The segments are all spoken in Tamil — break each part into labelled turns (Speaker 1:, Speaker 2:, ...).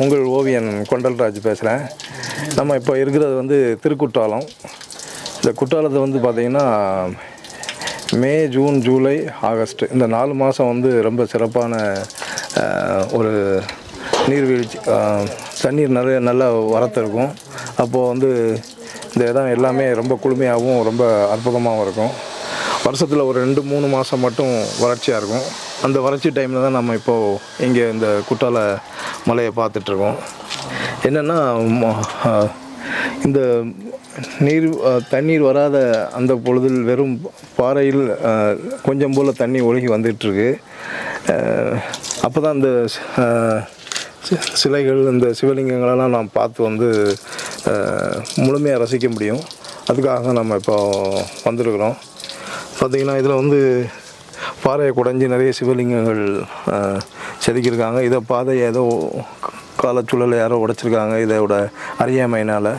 Speaker 1: உங்கள் ஓவியன் கொண்டல்ராஜ் பேசுகிறேன் நம்ம இப்போ இருக்கிறது வந்து திருக்குற்றாலம். இந்த குற்றாலத்தை வந்து பார்த்திங்கன்னா மே ஜூன் ஜூலை ஆகஸ்ட் இந்த நாலு மாதம் வந்து ரொம்ப சிறப்பான ஒரு நீர்வீழ்ச்சி தண்ணீர் நிறைய நல்லா வரத்து இருக்கும் அப்போது வந்து இந்த இடம் எல்லாமே ரொம்ப குளுமையாகவும் ரொம்ப அற்புதமாகவும் இருக்கும். வருஷத்தில் ஒரு ரெண்டு மூணு மாதம் மட்டும் வறட்சியாக இருக்கும். அந்த வறட்சி டைமில் தான் நம்ம இப்போது இங்கே இந்த குற்றால மலையை பார்த்துட்ருக்கோம். என்னென்னா இந்த நீர் தண்ணீர் வராத அந்த பொழுதில் வெறும் பாறையில் கொஞ்சம் போல் தண்ணி ஒழுகி வந்துட்டுருக்கு அப்போ தான் அந்த சிலைகள் இந்த சிவலிங்கங்களெல்லாம் நாம் பார்த்து வந்து முழுமையாக ரசிக்க முடியும். அதுக்காக நம்ம இப்போ வந்திருக்கிறோம். பார்த்திங்கன்னா இதில் வந்து பாறையை குடைஞ்சி நிறைய சிவலிங்கங்கள் செதுக்கியிருக்காங்க. இதை பாதையை ஏதோ காலச்சூழலை யாரோ உடைச்சிருக்காங்க. இதோட அறியாமையினால்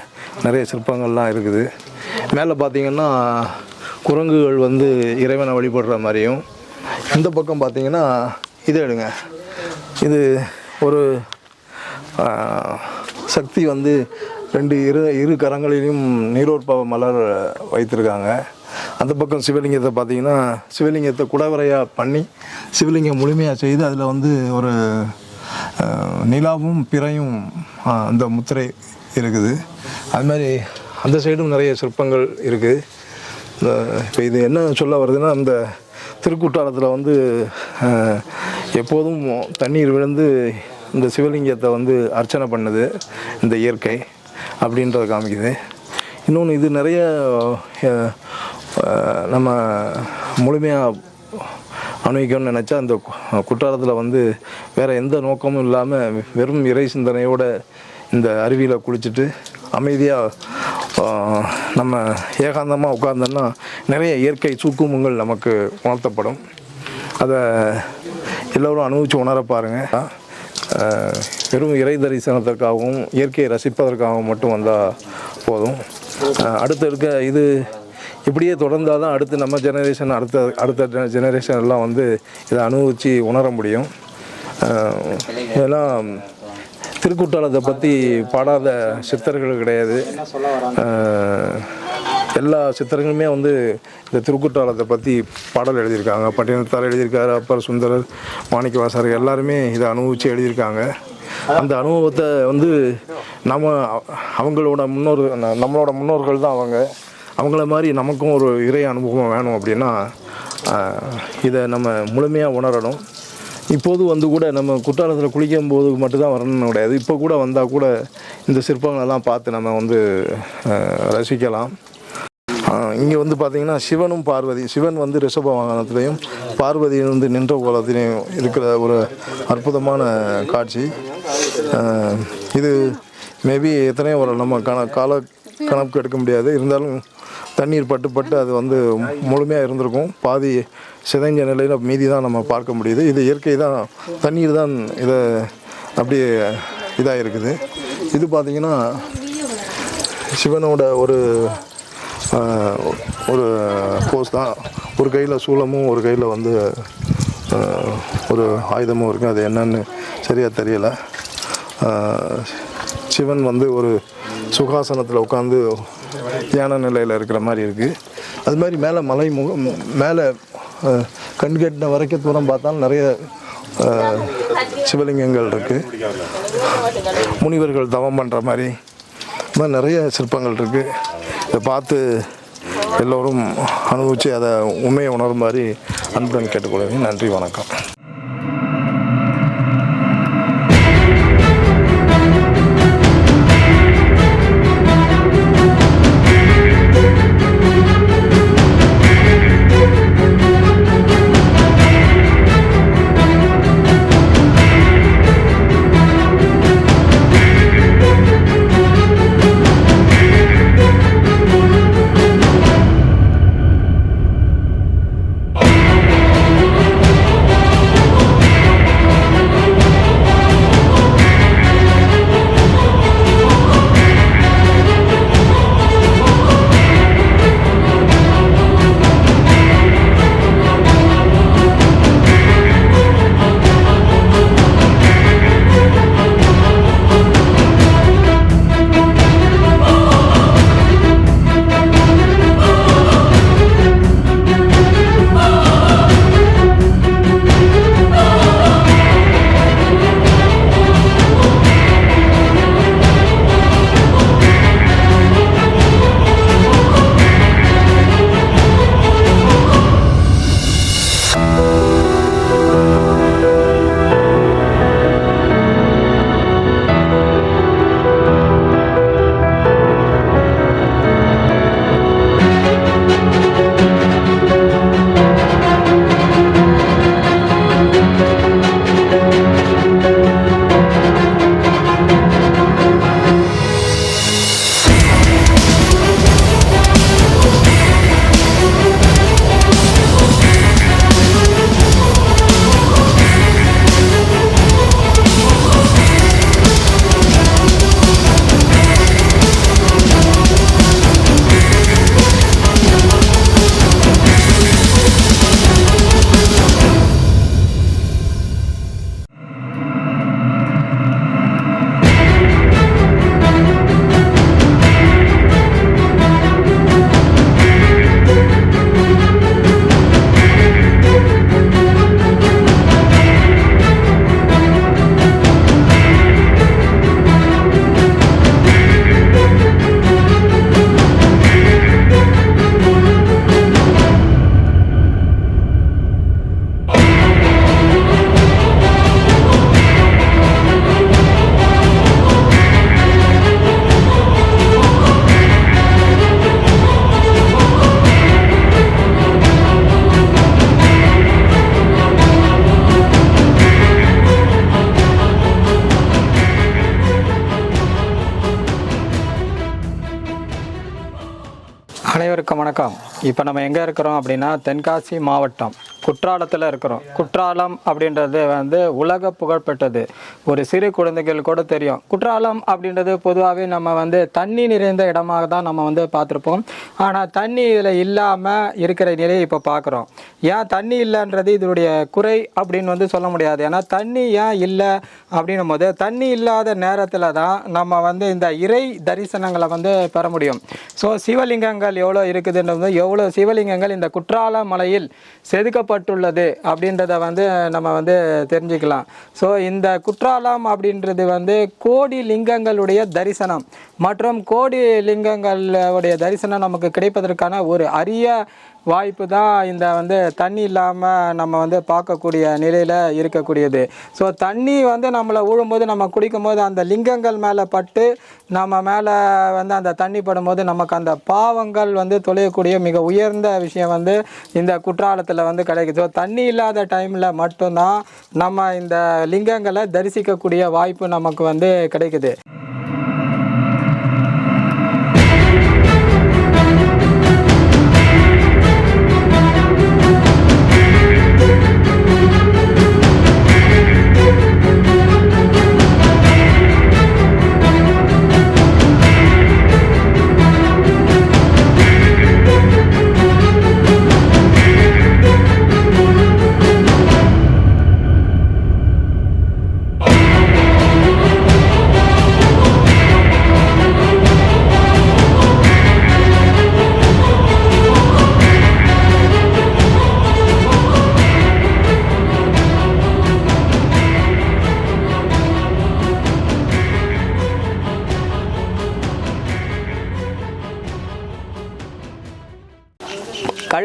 Speaker 1: நிறைய சிற்பங்கள்லாம் இருக்குது. மேலே பார்த்திங்கன்னா குரங்குகள் வந்து இறைவனை வழிபடுற மாதிரியும் இந்த பக்கம் பார்த்திங்கன்னா இது எடுங்க. இது ஒரு சக்தி வந்து ரெண்டு இரு இரு கரங்களிலும் நீரோற்பவ மலர் வைத்திருக்காங்க. அந்த பக்கம் சிவலிங்கத்தை பார்த்தீங்கன்னா சிவலிங்கத்தை குடவரையாக பண்ணி சிவலிங்கம் முழுமையாக செய்து அதில் வந்து ஒரு நிலாவும் பிறையும் அந்த முத்திரை இருக்குது. அது மாதிரி அந்த சைடும் நிறைய சிற்பங்கள் இருக்குது இப்போ இது என்ன சொல்ல வருதுன்னா அந்த திருக்குற்றாலத்தில் வந்து எப்போதும் தண்ணீர் விழுந்து இந்த சிவலிங்கத்தை வந்து அர்ச்சனை பண்ணுது இந்த இயற்கை அப்படின்றத காமிக்குது. இன்னொன்று இது நிறைய நம்ம முழுமையாக அனுபவிக்கணும்னு நினச்சா அந்த குற்றாலத்தில் வந்து வேறு எந்த நோக்கமும் இல்லாமல் வெறும் இறை சிந்தனையோடு இந்த அருவியில் குளிச்சுட்டு அமைதியாக நம்ம ஏகாந்தமாக உட்கார்ந்தோன்னா நிறைய இயற்கை சூக்குமங்கள் நமக்கு உணர்த்தப்படும். அதை எல்லோரும் அனுபவித்து உணர பாருங்கள் வெறும் இறை தரிசனத்திற்காகவும் இயற்கையை ரசிப்பதற்காகவும் மட்டும் வந்தால் போதும். அடுத்த அடுத்து இருக்க இது இப்படியே தொடர்ந்தால் தான் அடுத்து நம்ம ஜெனரேஷன் அடுத்த அடுத்த ஜெனரேஷன் எல்லாம் வந்து இதை அனுபவித்து உணர முடியும். ஏன்னா திருக்குற்றாலத்தை பற்றி பாடாத சித்தர்கள் கிடையாது. எல்லா சித்தர்களுமே வந்து இந்த திருக்குற்றாலத்தை பற்றி பாடல் எழுதியிருக்காங்க. பட்டினத்தார் எழுதியிருக்காரு அப்பர் சுந்தரர் மாணிக்கவாசகர் எல்லாருமே இதை அனுபவித்து எழுதியிருக்காங்க. அந்த அனுபவத்தை வந்து நம்ம அவங்களோட முன்னோர் நம்மளோட முன்னோர்கள் தான் அவங்க. அவங்கள மாதிரி நமக்கும் ஒரு இறை அனுபவம் வேணும் அப்படின்னா இதை நம்ம முழுமையாக உணரணும். இப்போது வந்து கூட நம்ம குற்றாலத்தில் குளிக்கும் போது மட்டும்தான் வரணும்னு கிடையாது. இப்போ கூட வந்தால் கூட இந்த சிற்பங்களெல்லாம் பார்த்து நம்ம வந்து ரசிக்கலாம். இங்கே வந்து பார்த்தீங்கன்னா சிவனும் பார்வதி சிவன் வந்து ரிஷப வாகனத்திலையும் பார்வதி வந்து நின்ற கோலத்திலையும் இருக்கிற ஒரு அற்புதமான காட்சி. இது மேபி எத்தனையோ ஒரு நம்ம கண கால கணக்கு எடுக்க முடியாது. இருந்தாலும் தண்ணீர் பட்டு பட்டு அது வந்து முழுமையாக இருந்திருக்கும். பாதி சிதைஞ்ச நிலையில் மீதி தான் நம்ம பார்க்க முடியுது. இது இயற்கை தான் தண்ணீர் தான் இதை அப்படியே இதாக இருக்குது இது பார்த்திங்கன்னா சிவனோட ஒரு ஒரு போஸ் தான். ஒரு கையில் சூலமும் ஒரு கையில் வந்து ஒரு ஆயுதமும் இருக்குது அது என்னன்னு சரியாக தெரியலை. சிவன் வந்து ஒரு சுகாசனத்தில் உட்காந்து தியான நிலையில் இருக்கிற மாதிரி இருக்குது அது மாதிரி மேலே மலை முகம் மேலே கண் கட்டின வரைக்கும் தூரம் பார்த்தாலும் நிறைய சிவலிங்கங்கள் இருக்குது முனிவர்கள் தவம் பண்ணுற மாதிரி இந்த மாதிரி நிறைய சிற்பங்கள் இருக்குது இதை பார்த்து எல்லோரும் அனுபவித்து அதை உண்மையை உணருமாறு அன்புடன் கேட்டுக்கொள்வேன் நன்றி வணக்கம்.
Speaker 2: வணக்கம். இப்போ நம்ம எங்கே இருக்கிறோம் அப்படின்னா தென்காசி மாவட்டம். குற்றாலத்தில் இருக்கிறோம். குற்றாலம் அப்படின்றது வந்து உலக புகழ்பெற்றது. ஒரு சிறு குழந்தைகள் கூட தெரியும். குற்றாலம் அப்படின்றது பொதுவாகவே நம்ம வந்து தண்ணி நிறைந்த இடமாக தான் நம்ம வந்து பார்த்துருப்போம். ஆனால் தண்ணி இதில் இல்லாமல் இருக்கிற நிலையை இப்போ பார்க்குறோம். ஏன் தண்ணி இல்லைன்றது இதனுடைய குறை அப்படின்னு வந்து சொல்ல முடியாது. ஏன்னா தண்ணி ஏன் இல்லை அப்படின்னும் போது தண்ணி இல்லாத நேரத்தில் தான் நம்ம வந்து இந்த இறை தரிசனங்களை வந்து பெற முடியும். ஸோ சிவலிங்கங்கள் எவ்வளோ இருக்குதுன்றது எவ்வளோ சிவலிங்கங்கள் இந்த குற்றால மலையில் ஈடுபட்டுள்ளது அப்படின்றத வந்து நம்ம வந்து தெரிஞ்சுக்கலாம். ஸோ இந்த குற்றாலம் அப்படின்றது வந்து கோடி லிங்கங்களுடைய தரிசனம். மற்றும் கோடி லிங்கங்களுடைய தரிசனம் நமக்கு கிடைப்பதற்கான ஒரு அரிய வாய்ப்பு தான் இந்த வந்து தண்ணி இல்லாமல் நம்ம வந்து பார்க்கக்கூடிய நிலையில் இருக்கக்கூடியது. ஸோ தண்ணி வந்து நம்மளை ஊழும்போது நம்ம குடிக்கும்போது அந்த லிங்கங்கள் மேலே பட்டு நம்ம மேலே வந்து அந்த தண்ணி படும்போது நமக்கு அந்த பாவங்கள் வந்து தொலையக்கூடிய மிக உயர்ந்த விஷயம் வந்து இந்த குற்றாலத்தில் வந்து கிடைக்குது. ஸோ தண்ணி இல்லாத டைமில் மட்டும்தான் நம்ம இந்த லிங்கங்களை தரிசிக்கக்கூடிய வாய்ப்பு நமக்கு வந்து கிடைக்குது.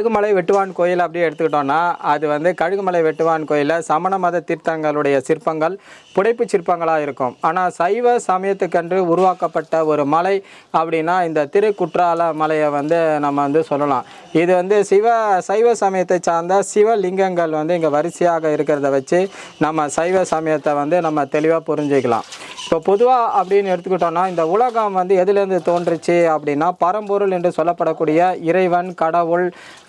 Speaker 2: கழுகுமலை வெட்டுவான் கோயில் அப்படி எடுத்துக்கிட்டோன்னா அது வந்து கழுகுமலை வெட்டுவான் கோயிலில் சமண மத தீர்த்தங்களுடைய சிற்பங்கள் புடைப்பு சிற்பங்களாக இருக்கும். ஆனால் சைவ சமயத்துக்கென்று உருவாக்கப்பட்ட ஒரு மலை அப்படின்னா இந்த திருக்குற்றால மலையை வந்து நம்ம வந்து சொல்லலாம். இது வந்து சிவ சைவ சமயத்தை சார்ந்த சிவலிங்கங்கள் வந்து இங்கே வரிசையாக இருக்கிறத வச்சு நம்ம சைவ சமயத்தை வந்து நம்ம தெளிவாக புரிஞ்சுக்கலாம். இப்போ பொதுவாக அப்படின்னு எடுத்துக்கிட்டோம்னா இந்த உலகம் வந்து எதுலேருந்து தோன்றுச்சு அப்படின்னா பரம்பொருள் என்று சொல்லப்படக்கூடிய இறைவன் கடவுள்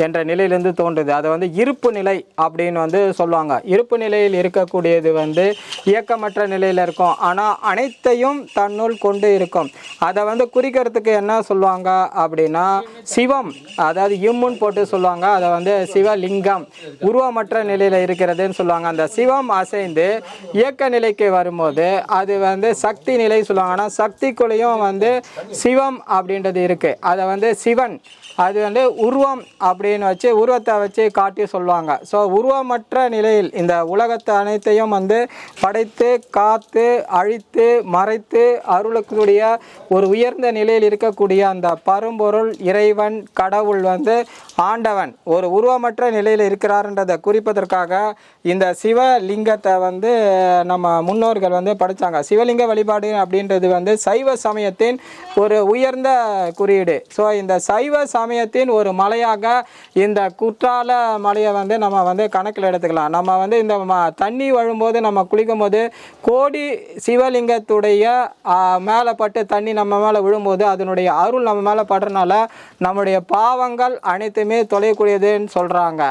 Speaker 2: என்ற நிலையிலிருந்து தோன்றுது. அதை வந்து இருப்பு நிலை அப்படின்னு வந்து சொல்லுவாங்க. இருப்பு நிலையில் இருக்கக்கூடியது வந்து இயக்கமற்ற நிலையில் இருக்கும். ஆனால் அனைத்தையும் தன்னுள் கொண்டு இருக்கும். அதை வந்து குறிக்கிறதுக்கு என்ன சொல்லுவாங்க அப்படின்னா சிவம் அதாவது இம்முன் போட்டு சொல்லுவாங்க. அதை வந்து சிவலிங்கம் உருவமற்ற நிலையில் இருக்கிறதுன்னு சொல்லுவாங்க. அந்த சிவம் அசைந்து இயக்க நிலைக்கு வரும்போது அது வந்து சக்தி நிலை சொல்லுவாங்க. ஆனால் சக்திக்குள்ளேயும் வந்து சிவம் அப்படின்றது இருக்குது அதை வந்து சிவன் அது வந்து உருவம் அப்படின்னு வச்சு உருவத்தை வச்சு காட்டி சொல்லுவாங்க. ஸோ உருவமற்ற நிலையில் இந்த உலகத்தை அனைத்தையும் வந்து படைத்து காத்து அழித்து மறைத்து அருளக்கூடிய ஒரு உயர்ந்த நிலையில் இருக்கக்கூடிய அந்த பரும்பொருள் இறைவன் கடவுள் வந்து ஆண்டவன். ஒரு உருவமற்ற நிலையில் இருக்கிறாருன்றதை குறிப்பதற்காக இந்த சிவலிங்கத்தை வந்து நம்ம முன்னோர்கள் வந்து படித்தாங்க சிவலிங்க வழிபாடு அப்படின்றது வந்து சைவ சமயத்தின் ஒரு உயர்ந்த குறியீடு. ஸோ இந்த சைவ சமயத்தின் ஒரு மலையாக இந்த குற்றால மலையை வந்து நம்ம வந்து கணக்கில் எடுத்துக்கலாம். நம்ம வந்து இந்த தண்ணி வழும்போது நம்ம குளிக்கும் போது கோடி சிவலிங்கத்துடைய மேலே பட்டு தண்ணி நம்ம மேலே விழும்போது அதனுடைய அருள் நம்ம மேலே படுறதுனால நம்முடைய பாவங்கள் அனைத்துமே தொலையக்கூடியதுன்னு சொல்கிறாங்க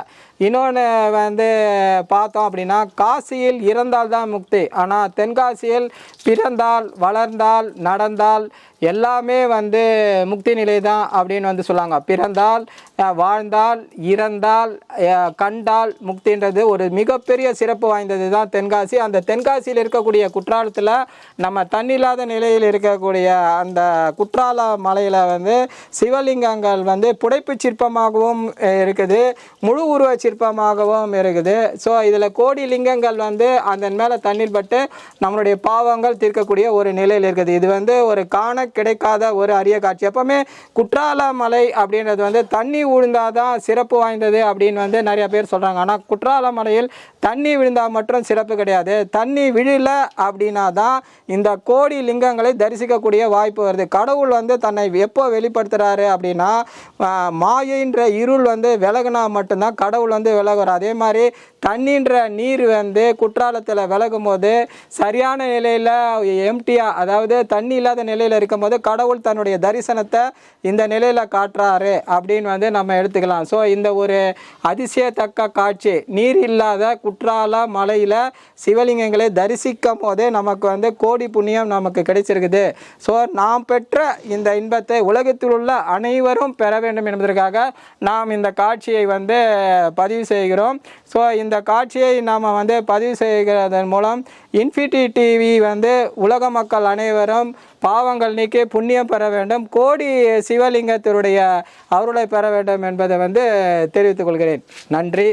Speaker 2: இன்னொன்று வந்து பார்த்தோம் அப்படின்னா காசியில் இறந்தால் தான் முக்தி. ஆனால் தென்காசியில் பிறந்தால் வளர்ந்தால் நடந்தால் எல்லாமே வந்து முக்தி நிலை தான் அப்படின்னு வந்து சொல்லுவாங்க பிறந்தால் வாழ்ந்தால் இறந்தால் கண்டால் முக்தின்றது ஒரு மிகப்பெரிய சிறப்பு வாய்ந்தது தான் தென்காசி. அந்த தென்காசியில் இருக்கக்கூடிய குற்றாலத்தில் நம்ம தண்ணில்லாத நிலையில் இருக்கக்கூடிய அந்த குற்றால மலையில் வந்து சிவலிங்கங்கள் வந்து புடைப்பு சிற்பமாகவும் இருக்குது. முழு உருவ சிற்பமாகவும் இருக்குது. ஸோ இதில் கோடி லிங்கங்கள் வந்து அதன் மேலே தண்ணீர் பட்டு நம்மளுடைய பாவங்கள் தீர்க்கக்கூடிய ஒரு நிலையில் இருக்குது. இது வந்து ஒரு காண கிடைக்காத ஒரு அரிய காட்சி. எப்பவுமே குற்றால மலை அப்படின்றது வந்து தண்ணி விழுந்தாதான் சிறப்பு வாய்ந்தது அப்படின்னு வந்து நிறைய பேர் சொல்கிறாங்க ஆனால் குற்றால மலையில் தண்ணி விழுந்தால் மட்டும் சிறப்பு கிடையாது. தண்ணி விழல அப்படின்னா தான் இந்த கோடி லிங்கங்களை தரிசிக்கக்கூடிய வாய்ப்பு வருது. கடவுள் வந்து தன்னை எப்போ வெளிப்படுத்துகிறாரு அப்படின்னா மாயின்ற இருள் வந்து விலகுனா மட்டும்தான் கடவுள் வந்து விலகும் அதே மாதிரி தண்ணின்ற நீர் வந்து குற்றாலத்தில் விலகும் போது சரியான நிலையில் எம்டியாக அதாவது தண்ணி இல்லாத நிலையில் இருக்கும்போது கடவுள் தன்னுடைய தரிசனத்தை இந்த நிலையில் காட்டுறாரு அப்படின்னு வந்து நம்ம எடுத்துக்கலாம். ஸோ இந்த ஒரு அதிசயத்தக்க காட்சி நீர் இல்லாத குற்றால மலையில் சிவலிங்கங்களை தரிசிக்கும் போதே நமக்கு வந்து கோடி புண்ணியம் நமக்கு கிடைச்சிருக்குது. ஸோ நாம் பெற்ற இந்த இன்பத்தை உலகத்தில் உள்ள அனைவரும் பெற வேண்டும் என்பதற்காக நாம் இந்த காட்சியை வந்து பதிவு செய்கிறோம். ஸோ இந்த காட்சியை நாம் வந்து பதிவு செய்கிறதன் மூலம் இன்ஃபிட்டி டிவி வந்து உலக மக்கள் அனைவரும் பாவங்கள் நீக்கி புண்ணியம் பெற வேண்டும். கோடி சிவலிங்கத்தினுடைய அருளை பெற வேண்டும் என்பதை வந்து தெரிவித்துக் கொள்கிறேன். நன்றி.